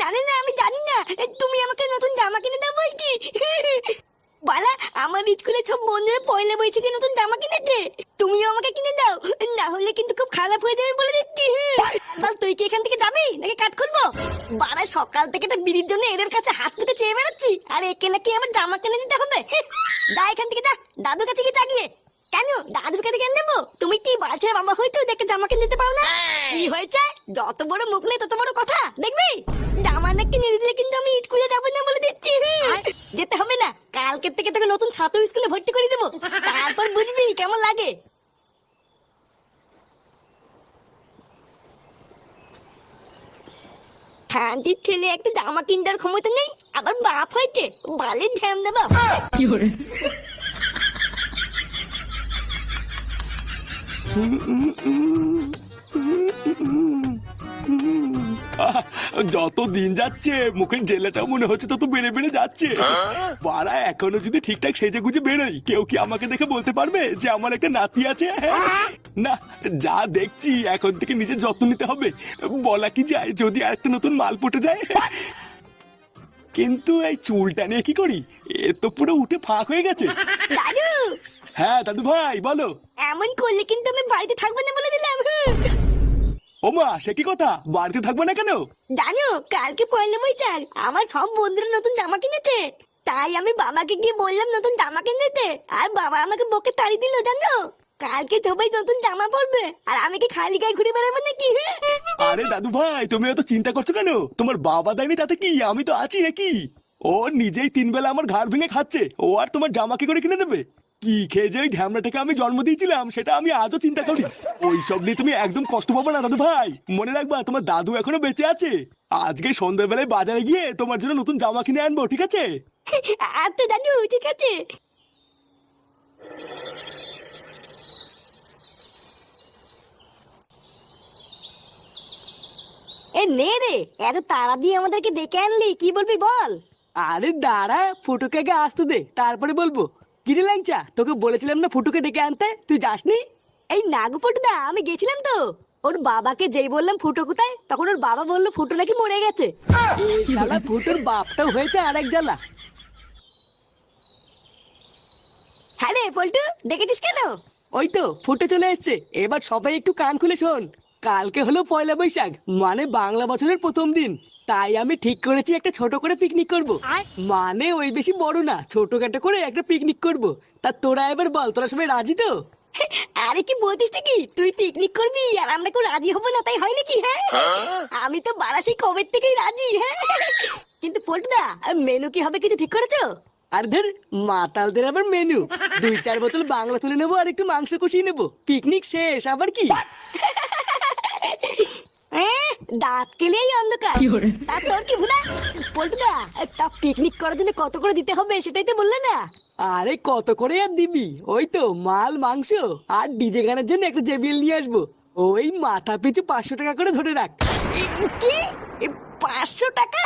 না না না, আমি জানি না। তুমি আমাকে নতুন জামা কিনে দাও বলছি। বালা, আমার স্কুলে সব পয়লা নতুন জামা কিনেছে। তুমিও আমাকে কিনে দাও। না হলে কিন্তু খুব খারাপ হয়ে যাবে বলে দিচ্ছি। বল, তুই কি এখান থেকে যাবি নাকি কাট খুলবো? সকাল থেকে তো বিড়ির জন্য এদের কাছে হাত পেতে চেয়ে বেড়াচ্ছি। আর একে নাকি আমার জামা কিনে দিতে হবে। যা এখান থেকে যা, দাদুর কাছে গিয়ে চাগিয়ে। কেন? দাদুর কাছে কেন দেবো তুমি কি বড় ছেলে বাবা হইতো দেখে জামা কিনে দিতে পারো না? কি হয়েছে? যত বড় মুখ নেই তত বড় কথা দেখবি জামা না কিনে দিলে কিন্তু আমি স্কুলে যাব না বলে দিচ্ছি যেতে হবে না কালকে থেকে তোকে নতুন ছাত্র স্কুলে ভর্তি করে দেবো তারপর বুঝবি কেমন লাগে শান্তির ছেলে একটা জামা কিনবার ক্ষমতা নেই আবার বাপ হয়েছে বালের ধ্যান দেবা। আহ, যত দিন যাচ্ছে মুখের জেলাটাও মনে হচ্ছে তত বেড়ে বেড়ে যাচ্ছে। বাড়া এখনও যদি ঠিকঠাক সেজে গুজে বেরোই কেউ কি আমাকে দেখে বলতে পারবে যে আমার একটা নাতি আছে? না যা দেখছি এখন থেকে নিজের যত্ন নিতে হবে। বলা কি যায় যদি আর একটা নতুন মাল পটে যায়? কিন্তু এই চুলটা নিয়ে কি করি? এ তো পুরো উঠে ফাঁক হয়ে গেছে। দাদু! হ্যাঁ দাদু ভাই বলো। এমন করলে কিন্তু আমি বাড়িতে থাকব না বলে দিলাম। ওমা সে কি কথা? বাড়িতে থাকব না কেন? জানো কালকে পয়লা বৈশাখ। আমার সব বন্ধুরা নতুন জামা কিনেছে। তাই আমি বাবাকে গিয়ে বললাম নতুন জামা কিনতে। আর বাবা আমাকে বকে তাড়ি দিল জানো? কালকে সবাই নতুন জামা পরবে। আর আমি কি খালি গায়ে ঘুরে বেড়াবো নাকি? আরে দাদু ভাই তুমি এত চিন্তা করছ কেন? তোমার বাবা দেয়নি তাতে কি? আমি তো আছি নাকি? ও নিজেই তিন বেলা আমার ঘাড় ভেঙে খাচ্ছে। ও আর তোমার জামা কি করে কিনে দেবে? কি খেয়ে যে ওই ঢ্যামড়াটাকে আমি জন্ম দিয়েছিলাম সেটা আমি আজও চিন্তা করি। ওই সব নিয়ে তুমি একদম কষ্ট পাবো না দাদু ভাই। মনে রাখবা তোমার দাদু এখনও বেঁচে আছে। আজকে সন্ধ্যাবেলায় বাজারে গিয়ে তোমার জন্য নতুন জামা কিনে আনব ঠিক আছে? আচ্ছা দাদু ঠিক আছে। এ নে রে এত তাড়া দিয়ে আমাদেরকে ডেকে আনলি কি বলবি বল? আরে দাঁড়া ফুটুকে আগে আসতে দে তারপরে বলব। কিরে ল্যাংচা তোকে বলেছিলাম না ফুটুকে ডেকে আনতে? তুই যাসনি? এই নাগপটুদা আমি গেছিলাম তো। ওর বাবাকে যেই বললাম ফুটো কোথায় তখন ওর বাবা বলল ফুটো নাকি মরে গেছে। শালা ফুটুর বাপটাও হয়েছে আরেক জ্বালা। হ্যাঁ রে পল্টু ডেকেছিস কেন? ওই তো ফুটে চলে এসছে। এবার সবাই একটু কান খুলে শোন। কালকে হলো পয়লা বৈশাখ মানে বাংলা বছরের প্রথম দিন। তাই আমি ঠিক করেছি একটা ছোট করে পিকনিক করব। মানে ওই বেশি বড় না ছোটখাটো করে একটা পিকনিক করব। তা তোরা এবার বল তোরা সবাই রাজি তো? আরে কি বলতিস কি? তুই পিকনিক করবি আর আমরা কেউ রাজি হব না তাই হয় নাকি হ্যাঁ? আমি তো বারাসি কবের থেকেই রাজি হ্যাঁ? কিন্তু পল্টুদা মেনু কি হবে কিছু ঠিক করেছ? আর ধর মাতালদের আবার মেনু দুই চার বোতল বাংলা তুলে নেব আর একটু মাংস কষিয়ে নেব। পিকনিক শেষ আবার কি? হ্যাঁ দাঁত কেলেই অন্ধকার। তা তোর কি ভুলা? পল্টুদা তা পিকনিক করার জন্য কত করে দিতে হবে সেটাই তো বললে না। আরে কত করে আর দিবি? ওই তো মাল মাংস আর ডিজে গানের জন্য একটা জেবিএল নিয়ে আসব। ওই মাথা পিছু পাঁচশো টাকা করে ধরে রাখ। কি? এ, পাঁচশো টাকা?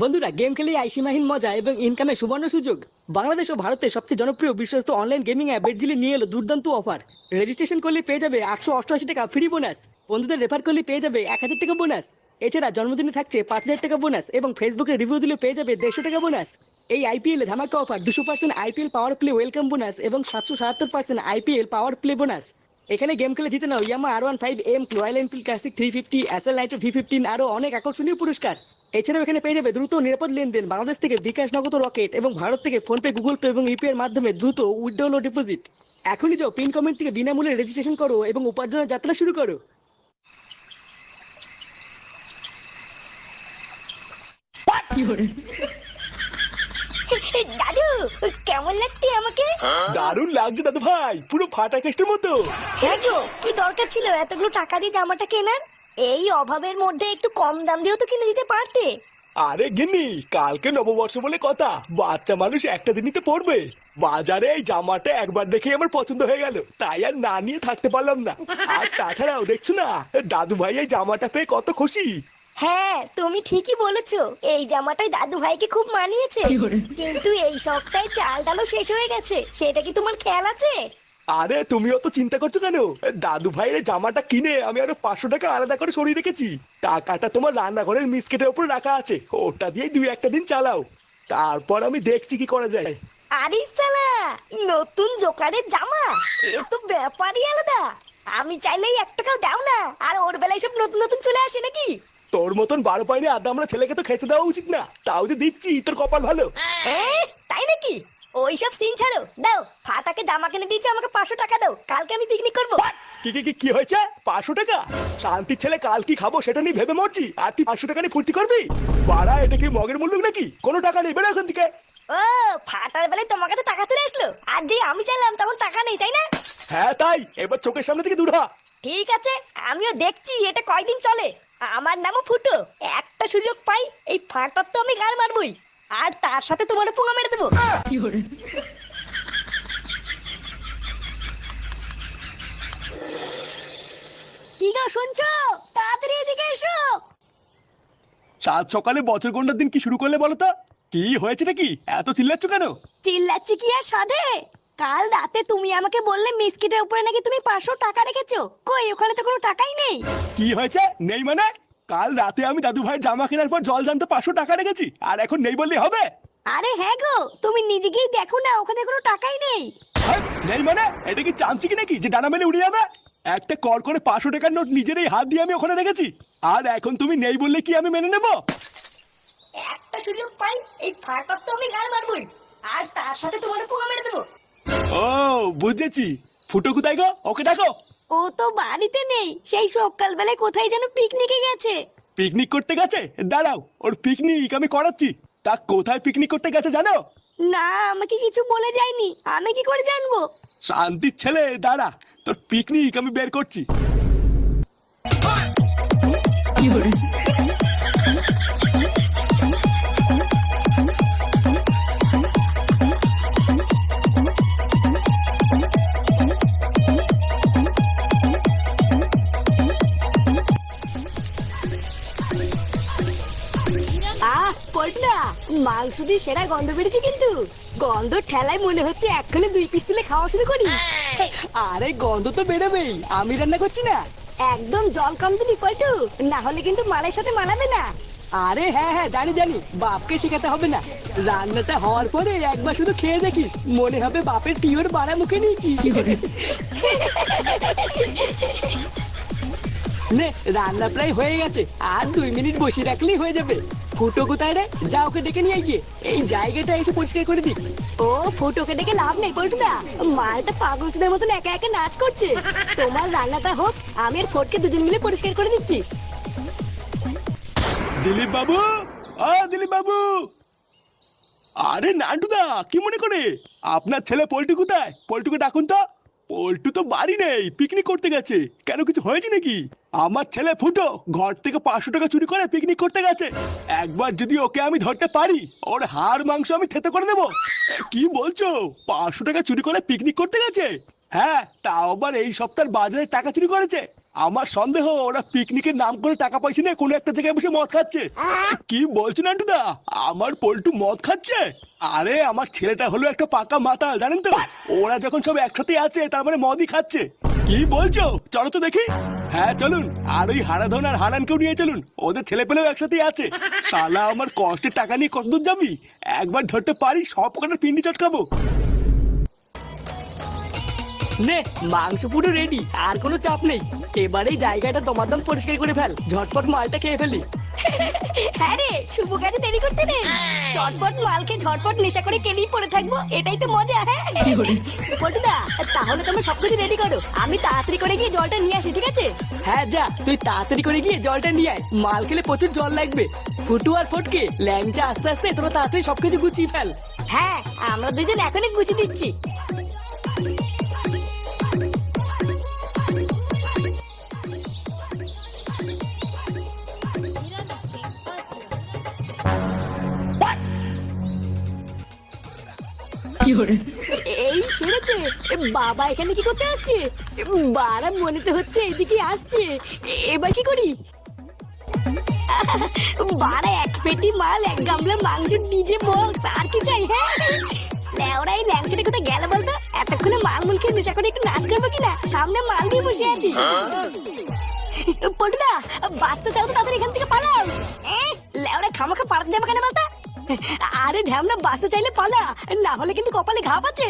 বন্ধুরা গেম খেলে আইসি মাহিন মজা এবং ইনকামের সুবর্ণ সুযোগ। বাংলাদেশ ও ভারতের সবচেয়ে জনপ্রিয় বিশ্বস্ত অনলাইন গেমিং অ্যাপ বেডজিলি নিয়ে এলো দুর্দান্ত অফার রেজিস্ট্রেশন করলে পেয়ে যাবে আটশো অষ্টআশি টাকা ফ্রি বোনাস বন্ধুদের রেফার করলে পেয়ে যাবে এক হাজার টাকা বোনাস এছাড়া জন্মদিনে থাকছে পাঁচ হাজার টাকা বোনাস এবং ফেসবুকে রিভিউ দিলে পেয়ে যাবে দেড়শো টাকা বোনাস এই আইপিএল ধামাকা অফার দুশো percent IPL power play welcome bonus এবং সাতশো সাতাত্তর percent IPL power play bonus এখানে গেম খেলে জিতে নাও Yamaha R one five M Royal Enfield Classic three fifty অ্যাসেল Nitro V fifteen আরও অনেক আকর্ষণীয় পুরস্কার। এছাড়াও এখানে পেয়ে যাবে দ্রুত নিরাপদ লেনদেন বাংলাদেশ থেকে বিকাশ নগদ রকেট এবং ভারত থেকে ফোনপে গুগল পে এবং ইউপিআই এর মাধ্যমে দ্রুত উইথড্রল ও ডিপোজিট এখনই যাও পিন কমেন্ট থেকে বিনামূল্যে রেজিস্ট্রেশন করো এবং উপার্জনের যাত্রা শুরু করো। দাদু কেমন লাগছে আমাকে? দারুণ লাগছে দাদু ভাই পুরো ফাটা কেস্টের মতো। হ্যাঁ গো কি দরকার ছিল? এতগুলো টাকা দিয়ে জামাটা কেনার? এই অভাবের মধ্যে একটু কম দাম দিয়েও তো কিনে দিতে পারতে। আরে গিন্নি কালকে নববর্ষ বলে কথা। বাচ্চা মানুষ একটা দিনই তো পড়বে। বাজারে এই জামাটা একবার দেখেই আমার পছন্দ হয়ে গেল। তাই আর না নিয়ে থাকতে পারলাম না। আর তাছাড়াও দেখছ না দাদু ভাই এই জামাটা পেয়ে কত খুশি। হ্যাঁ তুমি ঠিকই বলেছ। এই জামাটাই দাদু ভাইকে খুব মানিয়েছে। কিন্তু এই সপ্তাহে চাল ডালও শেষ হয়ে গেছে। সেটা কি তোমার খেয়াল আছে? আরে তুমিও তো চিন্তা করছ কেন? দাদু ভাইয়ের জামাটা কিনে আমি আরও পাঁচশো টাকা আলাদা করে সরিয়ে রেখেছি। টাকাটা তোমার রান্নাঘরের মিসকেটের উপর রাখা আছে। ওটা দিয়ে দুই একটা দিন চালাও। তারপর আমি দেখছি কি করা যায়। আরে সালা নতুন জোকারের জামা? এ তো ব্যাপারই আলাদা। আমি চাইলেই এক টাকাও দাও না। আর ওর বেলায় সব নতুন নতুন চলে আসে নাকি? তোর মতন বারো পাইনি আদা আমরা ছেলেকে তো খেতে দেওয়া উচিত না। তাও যে দিচ্ছি তোর কপাল ভালো। তাই নাকি? ওইসব সিন ছাড়ো। দাও ফাটাকে জামা কিনে দিয়েছে আমাকে পাঁচশো টাকা দাও। কালকে আমি পিকনিক করব। কি কি কি হয়েছে? পাঁচশো টাকা? শান্তির ছেলে কাল কি খাব সেটা নিয়ে ভেবে মরছি। আর তুই পাঁচশো টাকা নিয়ে ফুর্তি করবি? বাড়া এটা কি মগের মূল্য নাকি? কোনো টাকা নেই বেরো এখান থেকে। ও ফাটার বেলায় তোমার কাছে টাকা চলে আসলো? আর যে আমি চাইলাম তখন টাকা নেই তাই না? হ্যাঁ তাই। এবার চোখের সামনে থেকে দূর হ। ঠিক আছে আমিও দেখছি এটা কয়দিন চলে। আমার নামও ফুটো। একটা সুযোগ পাই এই ফাটার তো আমি গার মারবই। আর তার সাথে তোমার পোঙা মেরে দেবো। কি গো শুনছো? তাড়াতাড়ি এদিকে এসো। সাত সকালে বছর গন্ডার দিন কি শুরু করলে বলো তো? কি হয়েছে নাকি? এত চিল্লাচ্ছ কেন? চিল্লাচ্ছি কি আর সাধে? কাল রাতে তুমি আমাকে বললে মিসকিটের উপরে নাকি তুমি পাঁচশো টাকা রেখেছো। কই ওখানে তো কোনো টাকাই নেই। কি হয়েছে? নেই মানে? কাল রাতে আমি দাদু ভাইয়ের জামা কেনার পর জল জানতে পাঁচশো টাকা রেখেছি আর এখন নেই বললে হবে। আরে হ্যাঁ গো তুমি নিজে গিয়ে দেখো না ওখানে কোনো টাকাই নেই। নেই মানে? এটা কি চামচি কি নাকি? যে ডানা মেলে উড়ে যাবে? একটা কর করে পাঁচশো টাকার নোট নিজের এই হাত দিয়ে আমি ওখানে রেখেছি। আর এখন তুমি নেই বললে কি আমি মেনে নেব? একটা সুযোগ পাই এই তো আমি গাল মারবই। আর তার সাথে তোমার পোঙা মেরে দেবো। ও বুঝেছি। ফুটো কোথায় গো? ওকে ডাকো। ও তো বাড়িতে নেই। সেই সকালবেলায় কোথায় যেন পিকনিকে গেছে। পিকনিক করতে গেছে? দাঁড়াও ওর পিকনিক আমি করাচ্ছি। তা কোথায় পিকনিক করতে গেছে জানো? না আমাকে কিছু বলে যায়নি। আমি কি করে জানব? শান্তির ছেলে দাঁড়া। তোর পিকনিক আমি বের করছি। আহ মাংস দিয়ে সেরা গন্ধ বেড়েছে কিন্তু। গন্ধ ঠেলায় মনে হচ্ছে দুই পিস তুলে খাওয়া শুরু করি। আরে গন্ধ তো বেরোবেই আমি রান্না করছি না। একদম জল কম পল্টু না হলে কিন্তু মালের সাথে মানাবে না। আরে হ্যাঁ হ্যাঁ জানি জানি বাপকে শেখাতে হবে না। রান্নাটা হওয়ার পরে একবার শুধু খেয়ে দেখিস মনে হবে বাপের পিওর বাড়া মুখে নিয়েছিস। নে রান্না প্রায় হয়ে গেছে আর দুই মিনিট বসিয়ে রাখলেই হয়ে যাবে। ফুটো কোথায় রে? যা ওকে ডেকে নিয়ে গিয়ে। এই জায়গাটা এসে পরিষ্কার করে দিই ও ফটোকে ডেকে লাভ নেই পল্টুদা। মালটা পাগলদের মতন একা একা নাচ করছে। তোমার রান্নাটা হোক আমি আর ফটকে দুজন মিলে পরিষ্কার করে দিচ্ছি। দিলীপ বাবু? ও দিলীপ বাবু! আরে নান্টুদা কি মনে করে? আপনার ছেলে পল্টু কোথায়? পল্টুকে ডাকুন তো। পল্টু তো বাড়ি নেই পিকনিক করতে গেছে। কেন কিছু হয়েছে নাকি? আমার ছেলে ফুটো ঘর থেকে পাঁচশো টাকা চুরি করে পিকনিক করতে গেছে। একবার যদি ওকে আমি ধরতে পারি, ওর হাড় মাংস আমি থেতে করে দেবো। কি বলছো? পাঁচশো টাকা চুরি করে পিকনিক করতে গেছে? হ্যাঁ তাও আবার এই সপ্তাহের বাজারে টাকা চুরি করেছে। আমার সন্দেহ, ওরা পিকনিকের নাম করে টাকা পয়সা নিয়ে কোনো একটা জায়গায় বসে মদ খাচ্ছে। কি বলছো নান্টুদা? আমার পল্টু মদ খাচ্ছে? আরে, আমার ছেলেটা হলো একটা পাকা মাতাল, জানেন তো? ওরা যখন সব একসাথে আছে তার মানে মদই খাচ্ছে। কি বলছো? চলো তো দেখি। হ্যাঁ চলুন। আর ওই হারাধন আর হারানকেও নিয়ে চলুন। ওদের ছেলে পেলেও একসাথেই আছে। শালা, আমার কষ্টের টাকা নিয়ে কতদূর যাবি? একবার ধরতে পারি, সব কটার পিন্ডি চটকাবো। নে, মাংস পুরো রেডি আর কোনো চাপ নেই। এবারে জায়গাটা তোমার দাম পরিষ্কার করে ফেল। ঝটপট মালটা খেয়ে ফেলি। হ্যাঁ রে শুভ কাজে দেরি করতে নেই। চটপট মালকে ঝটপট নেশা করে কেলিয়ে পড়ে থাকব এটাই তো মজা হ্যাঁ? পল্টুদা তাহলে তুমি সবকিছু রেডি করো। আমি তাড়াতাড়ি করে গিয়ে জলটা নিয়ে আসি ঠিক আছে? হ্যাঁ যা তুই তাড়াতাড়ি করে গিয়ে জলটা নিয়ে আয়। মাল খেলে প্রচুর জল লাগবে। ফুটু আর ফটকে ল্যাংচা আস্তে আস্তে তোরা তাড়াতাড়ি সবকিছু গুছিয়ে ফেল। হ্যাঁ আমরা দুজন এখনই গুছিয়ে দিচ্ছি। এই শুনেছে বাবা এখানে কি করতে আসছে? বারা মনে তো হচ্ছে এদিকে আসছে। এবার কি করি? বারা এক পেটি মাল এক গামলা মাংস ডিজে বক্স আর কি চাই হ্যাঁ? ল্যাওড়াই ল্যাংচাটা কোথায় গেল বলতো? এতক্ষণে মাল মুল খেয়ে নেশা করে একটু নাচ করব কিনা? সামনে মাল দিয়ে বসে আছি। পটুদা বাঁচতে চাও তো তাদের এখান থেকে পালাও। এ, লেওরা খামাখা পালাতে যাবে কেন বলতো? আরে ঢ্যামনা বাঁচতে চাইলে পালা। না হলে কিন্তু কপালে ঘা পাচ্ছে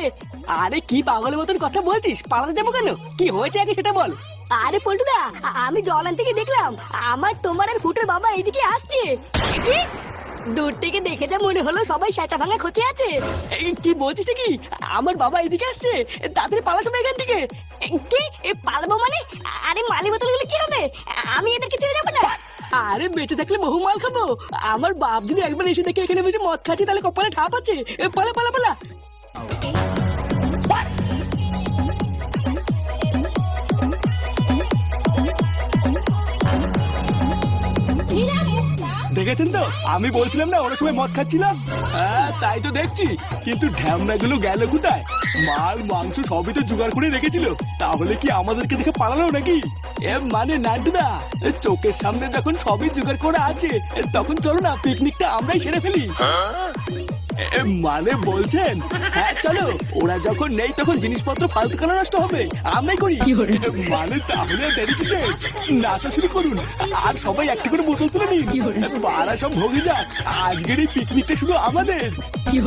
আরে কি পাগলের মতন কথা বলছিস? পালাতে যাব কেন? কি হয়েছে আগে সেটা বল। আরে পল্টুদা আমি জল আনতে গিয়ে দেখলাম আমার তোমার আর ফুটের বাবা এইদিকে আসছে। কি? দূর থেকে দেখে যা মনে হলো সবাই সেটা ভাঙা খোঁচে আছে। এই, কি বলছিস কি আমার বাবা এদিকে আসছে তাড়াতাড়ি পালা সবাই এখান থেকে। কি? এ, পালাবো মানে? আরে মালি বোতলগুলো কি হবে? আমি এদেরকে ছেড়ে আরে, বেঁচে থাকলে বহু মাল খাব। আমার বাপ যদি একবার এসে দেখে এখানে বসে মদ খাচ্ছি, তাহলে কপালে ঠাপ আছে। পালা পালা পালা। দেখেছেন তো? আমি বলছিলাম না ওরা সময় মদ খাচ্ছিলাম। হ্যাঁ তাই তো দেখছি। কিন্তু ঢ্যামনা গুলো কোথায়? মাল মাংস সবই তো জোগাড় করে রেখেছিল। তাহলে কি আমাদেরকে দেখে পালালো নাকি? এ মানে নাটুদা চোখের সামনে যখন সবই জোগাড় করে আছে তখন চলো না পিকনিকটা আমরাই সেরে ফেলি। এ, মানে বলছেন? হ্যাঁ চলো। ওরা যখন নেই তখন জিনিসপত্র ফালতু খানা নষ্ট হবে। আমরাই করি। মানে তাহলে দেরি কিসে নাচা শুরু করুন। আর সবাই একটা করে বোতল তুলে নিন। পাড়া সব ভোগে যাক। আজকের এই পিকনিকটা শুধু আমাদের। কি